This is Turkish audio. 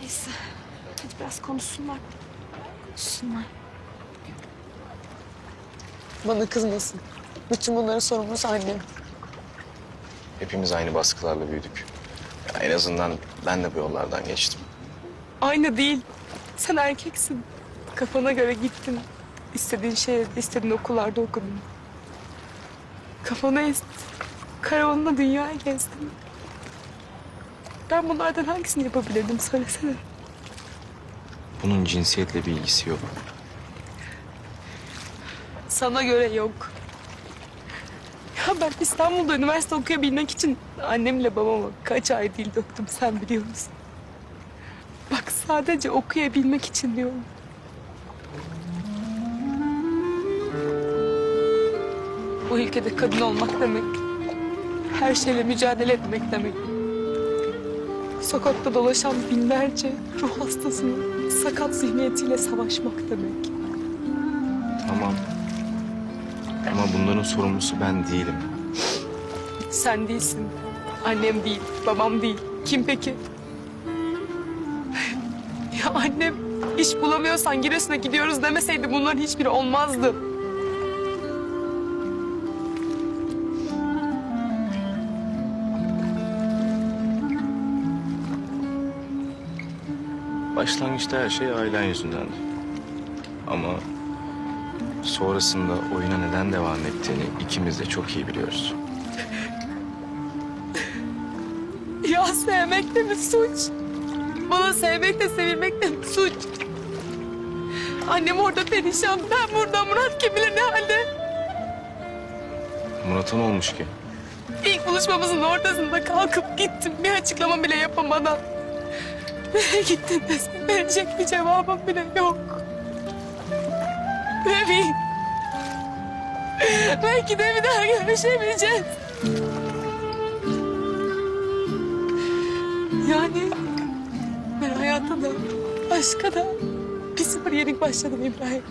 Neyse. Hadi biraz konuşsunlar. Konuşsunlar. Bana kızmasın. Bütün bunların sorumlusu annem. Hepimiz aynı baskılarla büyüdük. Ya en azından ben de bu yollardan geçtim. Aynı değil. Sen erkeksin. Kafana göre gittin. İstediğin şehirde, istediğin okullarda okudun. Kafana esti. Karavanla dünyaya gezdin. Ben bunlardan hangisini yapabilirdim söylesene. Bunun cinsiyetle bir ilgisi yok. Sana göre yok. Ya ben İstanbul'da üniversite okuyabilmek için annemle babama kaç ay dil döktüm sen biliyor musun? Bak sadece okuyabilmek için diyorum. Bu ülkede kadın olmak demek, her şeyle mücadele etmek demek. Sokakta dolaşan binlerce ruh hastasının sakat zihniyetiyle savaşmak demek. Tamam. Ama bunların sorumlusu ben değilim. Sen değilsin. Annem değil, babam değil. Kim peki? ya annem iş bulamıyorsan Giresun'a gidiyoruz demeseydi bunların hiçbiri olmazdı. Başlangıçta her şey ailen yüzündendi. Ama sonrasında oyuna neden devam ettiğini ikimiz de çok iyi biliyoruz. Ya sevmek de mi suç? Bana sevmek de sevilmek de mi suç? Annem orada perişan, ben burada Murat kim bilir ne halde. Murat'a ne olmuş ki? İlk buluşmamızın ortasında kalkıp gittim bir açıklama bile yapamadan. Nereye gittin desem verecek bir cevabım bile yok. Ne bileyim. Belki de bir daha görüşemeyeceğiz. Yani ben hayata da aşka da bir sıfır yenik başladım İbrahim.